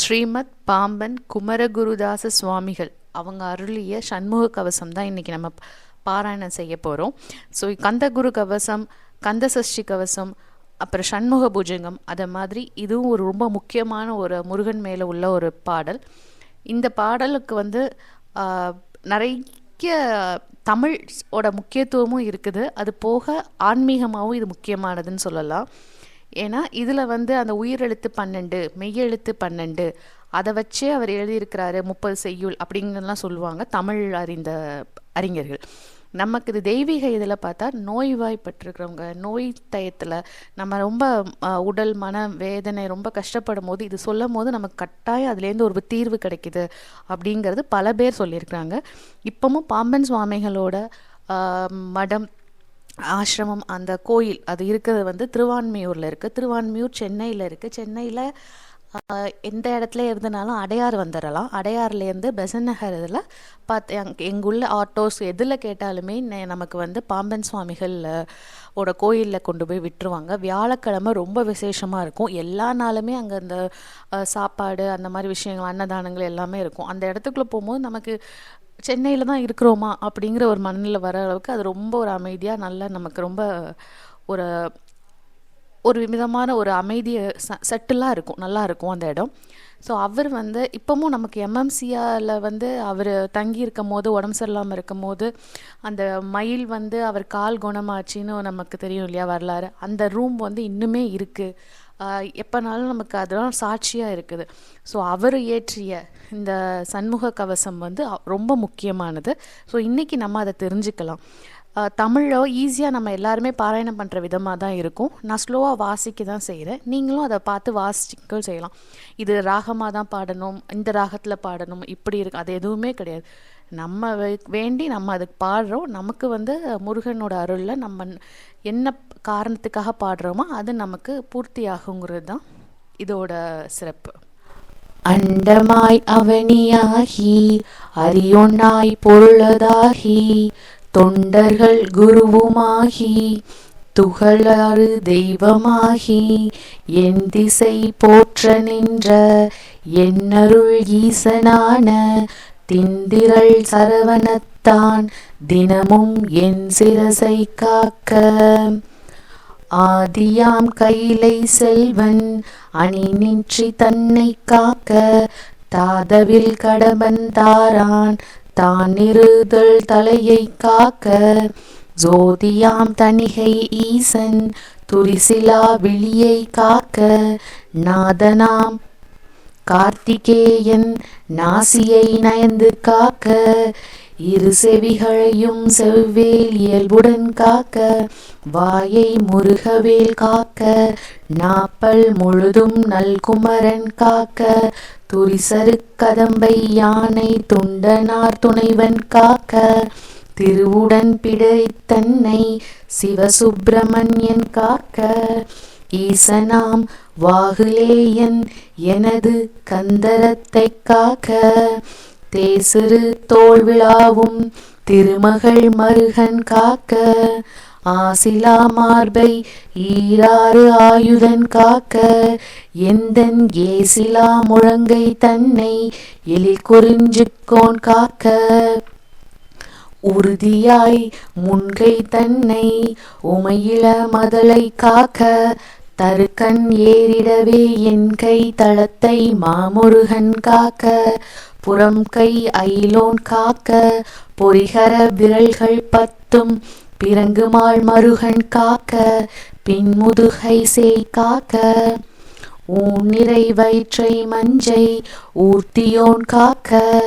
ஸ்ரீமத் பாம்பன் குமரகுருதாச சுவாமிகள். அவங்க அருளிய சண்முக கவசம் தான் இன்றைக்கி நம்ம பாராயணம் செய்ய போகிறோம் ஸோ கந்தகுரு கவசம் கந்த சஷ்டி கவசம் அப்புறம் சண்முக பூஜங்கம் அதை மாதிரி இதுவும் ஒரு ரொம்ப முக்கியமான ஒரு முருகன் மேலே உள்ள ஒரு பாடல். இந்த பாடலுக்கு வந்து நிறைய தமிழ் முக்கியத்துவமும் இருக்குது. அது போக ஆன்மீகமாகவும் இது முக்கியமானதுன்னு சொல்லலாம். ஏன்னா இதில் வந்து அந்த உயிரெழுத்து பன்னெண்டு மெய்யெழுத்து பன்னெண்டு அதை வச்சே அவர் எழுதியிருக்கிறாரு முப்பது செய்யுள் அப்படிங்கிறதெல்லாம் சொல்லுவாங்க தமிழ் அறிந்த அறிஞர்கள். நமக்கு இது தெய்வீக இதில் பார்த்தா நோய்வாய்ப்பட்டிருக்கிறவங்க நோய் டயத்தில் நம்ம ரொம்ப உடல் மன வேதனை ரொம்ப கஷ்டப்படும் போது இது சொல்லும் போது நமக்கு கட்டாயம் அதுலேருந்து ஒரு தீர்வு கிடைக்குது அப்படிங்கிறது பல பேர் சொல்லியிருக்கிறாங்க. இப்போவும் பாம்பன் சுவாமிகளோட மடம் ஆசிரமம் அந்த கோயில் அது இருக்கிறது வந்து திருவான்மியூரில் இருக்குது திருவான்மியூர் சென்னையில் இருக்குது சென்னையில் எந்த இடத்துல இருந்தனாலும் அடையார் வந்துடலாம் அடையார்லேருந்து பெசன் நகர் இதில் பார்த்து எங் எங்குள்ள ஆட்டோஸ் எதில் கேட்டாலுமே நெ- நமக்கு வந்து பாம்பன் சுவாமிகள் ஓட கோயிலில் கொண்டு போய் விட்டுருவாங்க. வியாழக்கிழமை ரொம்ப விசேஷமாக இருக்கும். எல்லா நாளுமே அங்கே அந்த சாப்பாடு அந்த மாதிரி விஷயங்கள் அன்னதானங்கள் எல்லாமே இருக்கும். அந்த இடத்துக்குள்ளே போகும்போது நமக்கு சென்னையில் தான் இருக்கிறோமா அப்படிங்கிற ஒரு மனநிலை வர அளவுக்கு அது ரொம்ப ஒரு அமைதியாக நல்ல நமக்கு ரொம்ப ஒரு ஒரு விதமான ஒரு அமைதியை ச செட்டிலாக இருக்கும் நல்லா இருக்கும் அந்த இடம். ஸோ அவர் வந்து இப்போவும் நமக்கு எம்எம்சியாவில் வந்து அவர் தங்கி இருக்கும் போது உடம்பு சரியில்லாமல் இருக்கும் போது அந்த மயில் வந்து அவர் கால் குணமாச்சின்னு நமக்கு தெரியும் இல்லையா வரலாறு. அந்த ரூம் வந்து இன்னுமே இருக்குது எப்போனாலும் நமக்கு அதெல்லாம் சாட்சியாக இருக்குது. ஸோ அவர் இயற்றிய இந்த சண்முக கவசம் வந்து ரொம்ப முக்கியமானது. ஸோ இன்றைக்கி நம்ம அதை தெரிஞ்சுக்கலாம். தமிழோ ஈஸியாக நம்ம எல்லாருமே பாராயணம் பண்ணுற விதமாக தான் இருக்கும். நான் ஸ்லோவாக வாசிக்க தான் செய்கிறேன் நீங்களும் அதை பார்த்து வாசிக்க செய்யலாம். இது ராகமாக தான் பாடணும் இந்த ராகத்தில் பாடணும் இப்படி இருக்கு. அது எதுவுமே கிடையாது. நம்ம வேண்டி நம்ம அதுக்கு பாடுறோம். நமக்கு வந்து முருகனோட அருளில் நம்ம என்ன காரணத்துக்காக பாடுறோமோ அது நமக்கு பூர்த்தியாகுங்கிறது தான் இதோட சிறப்பு. அண்டமாய் அவனியாகி அரியொன்னாய் பொருளதாகி தொண்டர்கள் குருவுமாகி துகளாறு தெய்வமாகி என் திசை போற்ற நின்ற என்னருள் ஈசனான திந்திரள் சரவணத்தான் தினமும் என் சிரசை காக்க. ஆதியாம் கையிலை செல்வன் அணி நின்றி தன்னை காக்க தாதவில் கடமன் தாரான் தான் இருதல் தலையை காக்க. ஜோதியாம் தணிகை ஈசன் துரிசிலா விழியை காக்க. நாதனாம் கார்த்திகேயன் நாசியை நயந்து காக்க. இரு செவிகளையும் செவ்வேல் இயல்புடன் காக்க வாயை முருகவேல் காக்க நாப்பல் முழுதும் நல்குமரன் காக்க துரிசரு கதம்பை யானை துண்டனார் துணைவன் காக்க திருவுடன் பிழைத்தன்னை சிவசுப்பிரமணியன் காக்க ஈசனாம் வாகுலேயன் எனது கந்தரத்தை காக்க தேசிறு தோல் விழாவும் திருமகள் மருகன் காக்க. ஆசிலா மார்பை ஈராறு ஆயுதன் காக்க. எந்தன் ஏசிலா முழங்கை தன்னை எலி குறிஞ்சுக்கோன் காக்க. உறுதியாய் முன்கை தன்னை உமையில மதலை காக்க. தருக்கன் ஏறிடவே என் கை தளத்தை மாமுருகன் காக்க. புறம் கை ஐலோன் காக்க பொறிகர விரல்கள் பத்தும் பிறங்குமாள் மருகன் காக்க பின்முதுகை சேய் காக்க. ஊன்னிறை வயிற்றை மஞ்சை ஊர்த்தியோன் காக்க.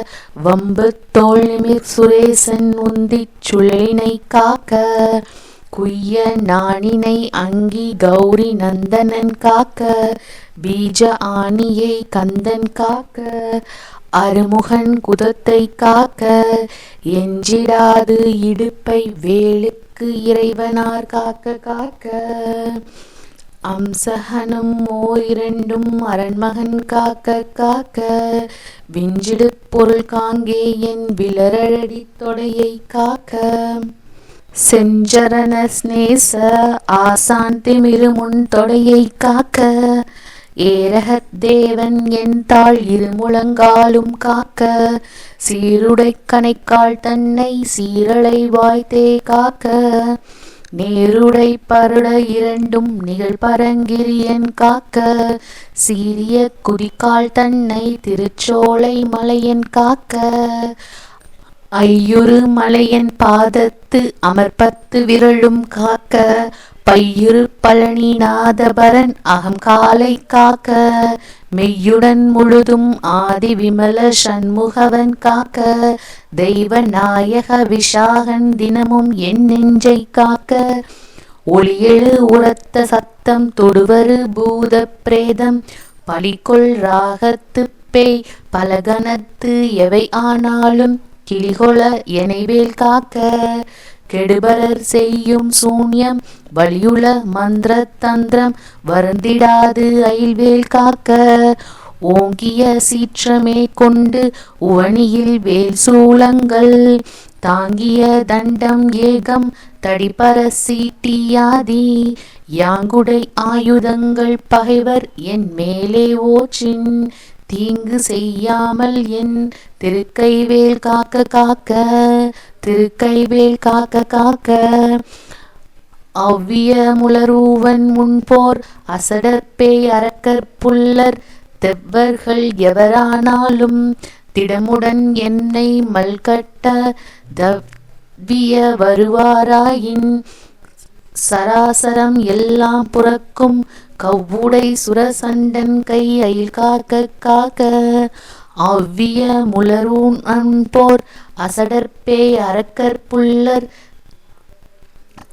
வம்பு தோள் நிமிர் சுரேசன் உந்திச் சுழலினை காக்க. குய்ய நாணினை அங்கி கௌரி நந்தனன் காக்க. பீஜ ஆணியை கந்தன் காக்க. அருமுகன் குதத்தை காக்க எஞ்சிடாது இடுப்பை வேலுக்கு இறைவனார் காக்க காக்க. அம்சகனும் ஓர் இரண்டும் அரண்மகன் காக்க காக்க. விஞ்சிடு பொருள் காங்கே என் விலரழடி தொடையை காக்க. செஞ்சரண ஸ்நேச ஆசாந்தி மிருமுன் தொடையை காக்க. ஏரகத் தேவன் என் தாள் இருமுழங்காலும் காக்க சீருடை கணைக்கால் தன்னை சீரலை வாய்த்தே காக்க. நேருடை பருட இரண்டும் நிகழ்பரங்கிரியன் காக்க சீரிய குதிக்கால் தன்னை திருச்சோலை மலையன் காக்க. ஐயுறு மலையன் பாதத்து அமர்பத்து விரலும் காக்க பையுறு பழனிநாதபரன் அகம் காலை காக்க மெய்யுடன் முழுதும் ஆதி விமல சண்முகவன் காக்க தெய்வ நாயக விஷாகன் தினமும் என் நெஞ்சை காக்க. ஒளியெழு உரத்த சத்தம் தொடுவரு பூத பிரேதம் பலிகொள் ராகத்து பேய் பலகனத்து எவை ஆனாலும் கிளிகொள எனைவேல் காக்க. கெடுபலர் செய்யும் சூன்யம் வலியுள மந்திர தந்திரம் வருந்திடாது அயில்வேல் காக்க. ஓங்கிய சீற்றமே கொண்டு உவனியில் வேல் சூளங்கள் தாங்கிய தண்டம் ஏகம் தடிப்பர சீட்டியாதி. யாங்குடை ஆயுதங்கள் பகைவர் என் மேலே ஓச்சின் தீங்கு செய்யாமல் என் திருக்கைவேல் காக்க காக்க திருக்கைவேல் காக்க காக்க. அவ்விய முளரூவன் முன்போர் அசடற்பேய் அரக்கர் புல்லர் தெவ்வர்கள் எவரானாலும் திடமுடன் என்னை மல்கட்ட தவ்விய வருவாராயின் சராசரம் எல்லாம் புறக்கும் கவ்வுடை சுரசண்டன் கையில் காக்க காக்க அவ்விய முலரூன் அன்போர் அசடற்பே அரக்கர் புல்லர்.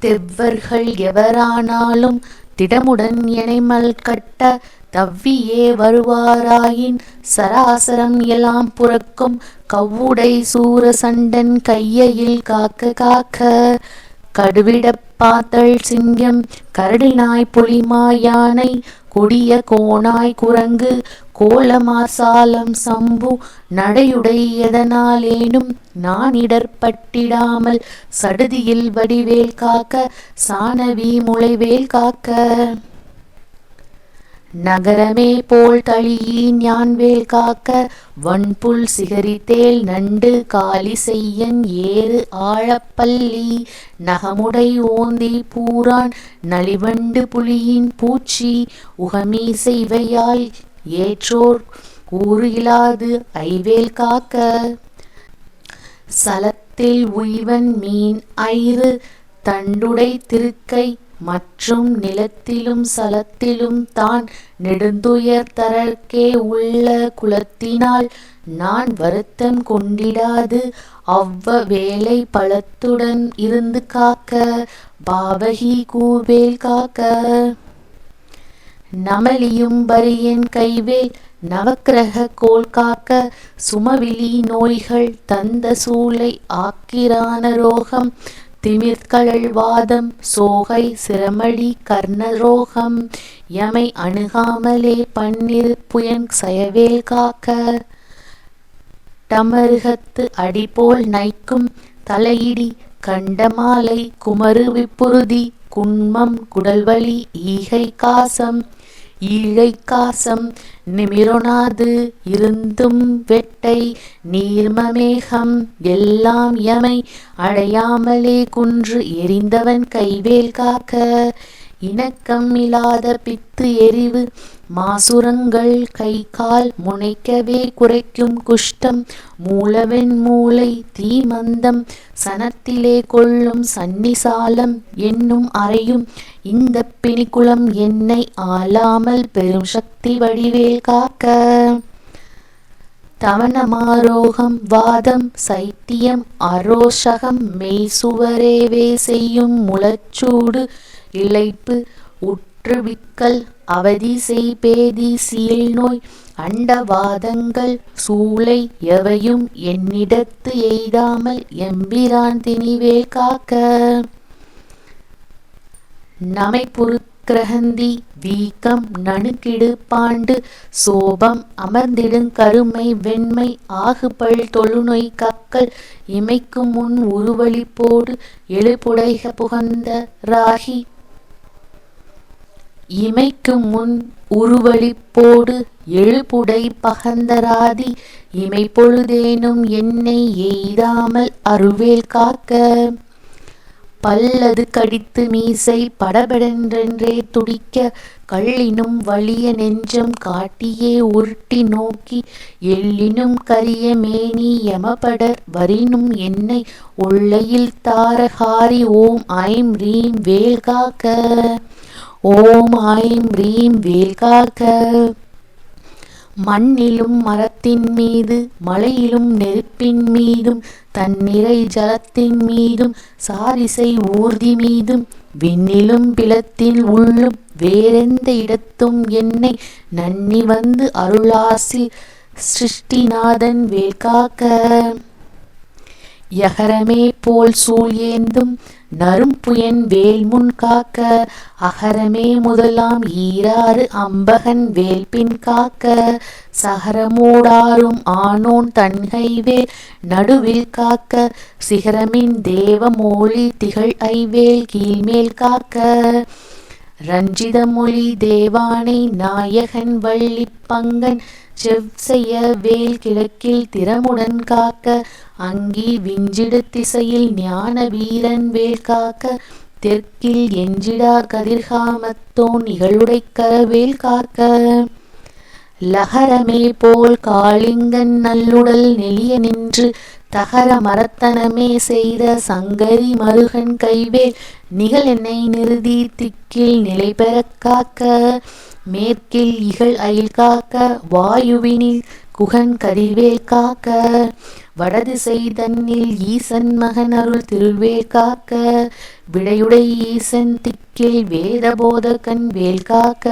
தெவ்வர்கள் எவரானாலும் திடமுடன் எனைமல் கட்ட தவ்வியே வருவாராயின் சராசரம் எல்லாம் புறக்கும் கவ்வுடை சூரசண்டன் கையையில் காக்க காக்க கடுவிடப் பாத்தள் சிங்கம். கரடினாய் புலிமா யானை. கொடிய கோணாய் குரங்கு. கோலமாசாலம் சம்பு. நடையுடை எதனாலேனும் நான் இடர்பட்டிடாமல் சடுதியில் வடிவேல் காக்க சாணவி முளைவேல் காக்க. நகரமே போல் தழியின் யான்வேல் காக்க வன்புல் சிகரித்தேல் நண்டு காலி செய்யன் ஏறு ஆழப்பள்ளி நகமுடை ஓந்தி பூரான் நலிவண்டு புலியின் பூச்சி உகமீசைவையால் செய்வையால் ஏற்றோர் ஊறு இலாது ஐவேல் காக்க. சலத்தில் உய்வன் மீன் ஐறு தண்டுடை திருக்கை மற்றும் நிலத்திலும் சலத்திலும் தான் நெடுந்துயர் தரற்கே உள்ள குலத்தினால் நான் வருத்தம் கொண்டிடாது. அவ்வ வேலை பலத்துடன் இருந்து காக்க பாவகி கூவேல் காக்க. நமலியும் பரியன் கைவேல் நவக்கிரக கோல் காக்க சுமவிலி நோய்கள் தந்த சூளை ஆக்கிரான ரோகம். திமிர்கழல் வாதம் சோகை சிரமடி கர்ணரோகம் யமை அணுகாமலே பன்னிரு புயன் சயவேல் காக்க. டமருகத்து அடிபோல் நைக்கும் தலையிடி கண்டமாலை குமரு விப்புறுதி குன்மம் குடல்வலி ஈகை காசம். ஈழை காசம் நிமிரொணாது இருந்தும் வெட்டை நீர்மமேகம் எல்லாம் எமை அடையாமலே குன்று எரிந்தவன் கைவேல் காக்க. இணக்கம் இல்லாத பித்து எரிவு மாசுரங்கள் கை கால் முனைக்கவே குறைக்கும் குஷ்டம் மூலவெண் மூளை தீமந்தம் சனத்திலே கொள்ளும் சன்னிசாலம் என்னும் அறையும் இந்த பிணிக்குளம் என்னை ஆளாமல் பெரும் சக்தி வடிவேல் காக்க. தவனமாரோகம் வாதம் சைத்தியம் அரோஷகம் மெய் சுவரேவே செய்யும் முளச்சூடு இழைப்பு உற்றுவிக்கல் அவதி செய்பேதி சீல் நோய் அண்டவாதங்கள் சூளை எவையும் என்னிடத்து எய்தாமல் எம்பிரான் திணிவே காக்க. நமை கிரகந்தி வீக்கம் நணுக்கிடு பாண்டு சோபம் அமர்ந்திடுங் கருமை வெண்மை ஆகுபல் தொழுநோய் கக்கல் இமைக்கும் முன் உருவழிப்போடு எழுபுடைக புகந்த ராகி. இமைக்கு முன் உருவழிப்போடு எழுபுடை பகந்தராதி இமை பொழுதேனும் என்னை எய்தாமல் அருவேல் காக்க. பல்லது கடித்து மீசை படபடென்றென்றே துடிக்க கள்ளினும் வலிய நெஞ்சம் காட்டியே உருட்டி நோக்கி எள்ளினும் கரிய மேனி யமபடர் வரினும் என்னை உள்ளையில் தாரஹாரி ஓம் ஐம் ரீம் வேல் காக்க. ஓம் ஐம் ரீம் வேல்காக்க மண்ணிலும் மரத்தின் மீது மலையிலும் நெருப்பின் மீதும் தன்னிறை ஜலத்தின் மீதும் சாரிசை ஊர்தி மீதும் விண்ணிலும் பிளத்தில் உள்ளும் வேறெந்த இடத்தும் என்னை நன்னி வந்து அருளாசி சிருஷ்டிநாதன் வேல்காக்க. யகரமே போல் சூழ் ஏந்தும் நறும்புயன் வேல்முன் காக்க அகரமே முதலாம் ஈராறு அம்பகன் வேல்பின் காக்க. சகரமூடாரும் ஆனோன் தன்கைவேல் நடுவில் காக்க சிகரமின் தேவமோழி திகழ் ஐவேல் கீழ்மேல் காக்க. ரஞ்சிதமொழி தேவானை நாயகன் வள்ளிப் பங்கன் செவ்செய்ய வேல் கிழக்கில் திறமுடன் காக்க அங்கி விஞ்சிடு திசையில் ஞான வீரன் வேல் காக்க தெற்கில் எஞ்சிடா கதிர்காமத்தோன் நிகழுடை வேல் காக்க. லகரமே போல் காளிங்கன் நல்லுடல் நெளிய நின்று தகர மரத்தனமே செய்த சங்கரி மருகன் கைவேல் நிகழ் என்னை நிறுதி திக்கில் நிலை பெற காக்க. மேற்கில் இகழ் அயில் காக்க வாயுவினில் குகன் கதிர்வேல் காக்க வடதிசை தன்னில் ஈசன் மகன் அருள் திருவேல் காக்க விடையுடை ஈசன் திக்கில் வேதபோதகன் வேல் காக்க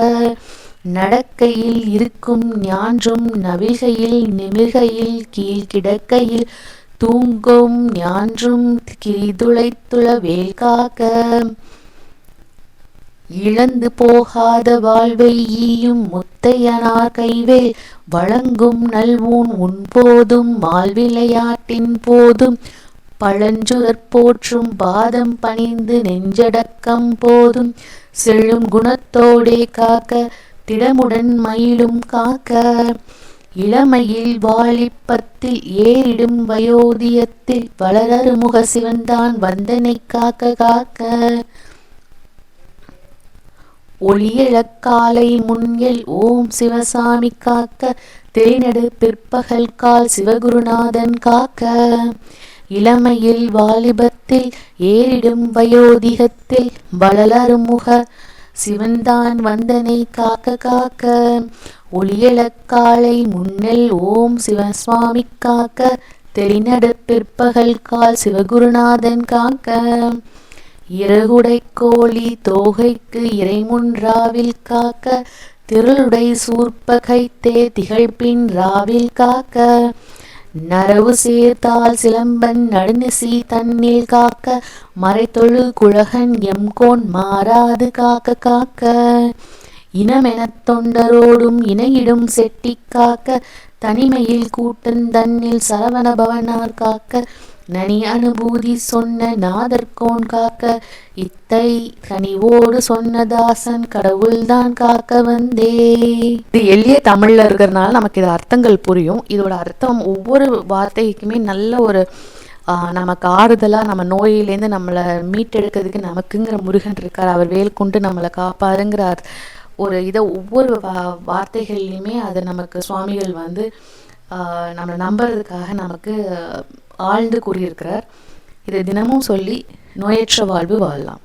நடக்கையில் இருக்கும் ஞான்றும் நவிகையில் நிமிர்கையில் கீழ் கிடக்கையில் தூங்கும் ஞான்றும் கிரிதுளைத்துள வேல் காக்க இழந்து போகாத வாழ்வை ஈயும் முத்தையனார் கைவேல். வழங்கும் நல்வூன் உன்போதும் மால்விளையாட்டின் போதும். பழஞ்சுரற் போற்றும் பாதம் பணிந்து நெஞ்சடக்கம் போதும். செழும் குணத்தோடே காக்க திடமுடன் மயிலும் காக்க. இளமையில் வாலிப்பத்தில் ஏறிடும் வயோதியத்தில் வளரருமுக சிவன்தான் வந்தனை காக்க காக்க. ஒளியழக்காலை முன்னில் ஓம் சிவசாமி காக்க திரைநடு பிற்பகல் கால் சிவகுருநாதன் காக்க. இளமையில் வாலிபத்தில் ஏறிடும் வயோதிகத்தில் வளலருமுக சிவன்தான் வந்தனை காக்க காக்க. ஒளியழக்காலை முன்னில் ஓம் சிவசுவாமி காக்க தெளிநடு பிற்பகல் கால் சிவகுருநாதன் காக்க. இறகுடை கோழி தோகைக்கு இறைமுன் ராவில் காக்க திருளுடை சூர்ப்பகை தே திகழ்பின் ராவில் காக்க. நரவு சேர்த்தால் சிலம்பன் நடுநிசி தன்னில் காக்க மறைத்தொழு குழகன் எம்கோன் மாறாது காக்க காக்க. இனமெனத் தொண்டரோடும் இணையிடும் செட்டி காக்க தனிமையில் கூட்டன் தன்னில் சரவண பவனார் காக்க. நனி அனுபூதி சொன்ன நாதர்கோன் காக்க இத்தை கனிவோடு சொன்ன தாசன் கடவுள்தான் காக்க வந்தே. இது எளிய தமிழ்ல இருக்கிறதுனால நமக்கு இது அர்த்தங்கள் புரியும். இதோட அர்த்தம் ஒவ்வொரு வார்த்தைக்குமே நல்ல ஒரு நமக்கு ஆறுதலாக நம்ம நோயிலேருந்து நம்மளை மீட்டெடுக்கிறதுக்கு நமக்குங்கிற முருகன் இருக்கார். அவர் வேல் கொண்டு நம்மளை காப்பாருங்கிறார். ஒரு இதை ஒவ்வொரு வா வார்த்தைகள்லையுமே அதை நமக்கு சுவாமிகள் வந்து நம்மளை நம்புறதுக்காக நமக்கு ஆழ்ந்து கூறியிருக்கிறார். இதை தினமும் சொல்லி நோயற்ற வாழ்வு வாழலாம்.